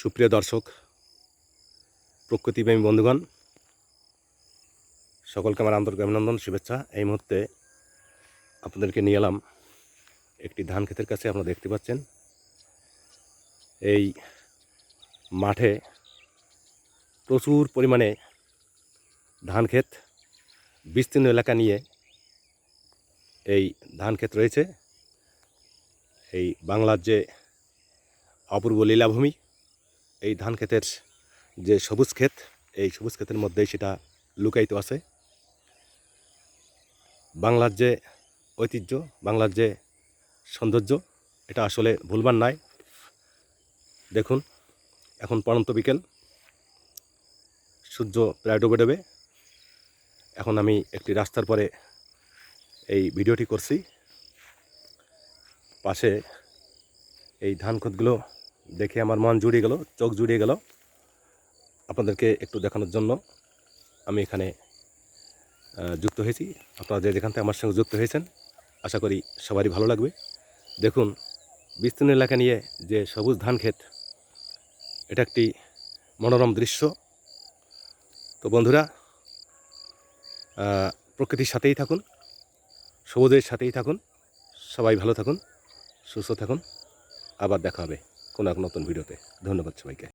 সুপ্রিয় দর্শক, প্রকৃতিপ্রেমী বন্ধুগণ, সকলকে আমার আন্তরিক অভিনন্দন, শুভেচ্ছা। এই মুহূর্তে আপনাদেরকে নিয়ে এলাম একটি ধান ক্ষেতের কাছে, আপনারা দেখতে পাচ্ছেন। এই মাঠে প্রচুর পরিমাণে ধান ক্ষেত বিস্তীর্ণ এলাকা নিয়ে এই ধান ক্ষেত রয়েছে। এই বাংলার যে অপূর্ব লীলাভূমি এই ধান ক্ষেতের যে সবুজ ক্ষেত, এই সবুজ ক্ষেতের মধ্যেই সেটা লুকায়িত আছে। বাংলার যে ঐতিহ্য, বাংলার যে সৌন্দর্য, এটা আসলে ভুলবার নাই। দেখুন, এখন পরন্ত বিকেল। সূর্য প্রায় ডুবে ডুবে। এখন আমি একটি রাস্তার পরে এই ভিডিওটি করছি। পাশে এই ধান ক্ষেতগুলো দেখে আমার মন জুড়িয়ে গেল, চোখ জুড়িয়ে গেল। আপনাদেরকে একটু দেখানোর জন্য আমি এখানে যুক্ত হয়েছি। আপনারা যে যেখান থেকে আমার সঙ্গে যুক্ত হয়েছেন, আশা করি সবারই ভালো লাগবে। দেখুন, বিস্তীর্ণ এলাকা নিয়ে যে সবুজ ধান ক্ষেত, এটা একটি মনোরম দৃশ্য। তো বন্ধুরা প্রকৃতির সাথেই থাকুন, সবুজের সাথেই থাকুন, সবাই ভালো থাকুন, সুস্থ থাকুন। আবার দেখা হবে। কোনো এক নতুন ভিডিওতে। ধন্যবাদ সবাইকে।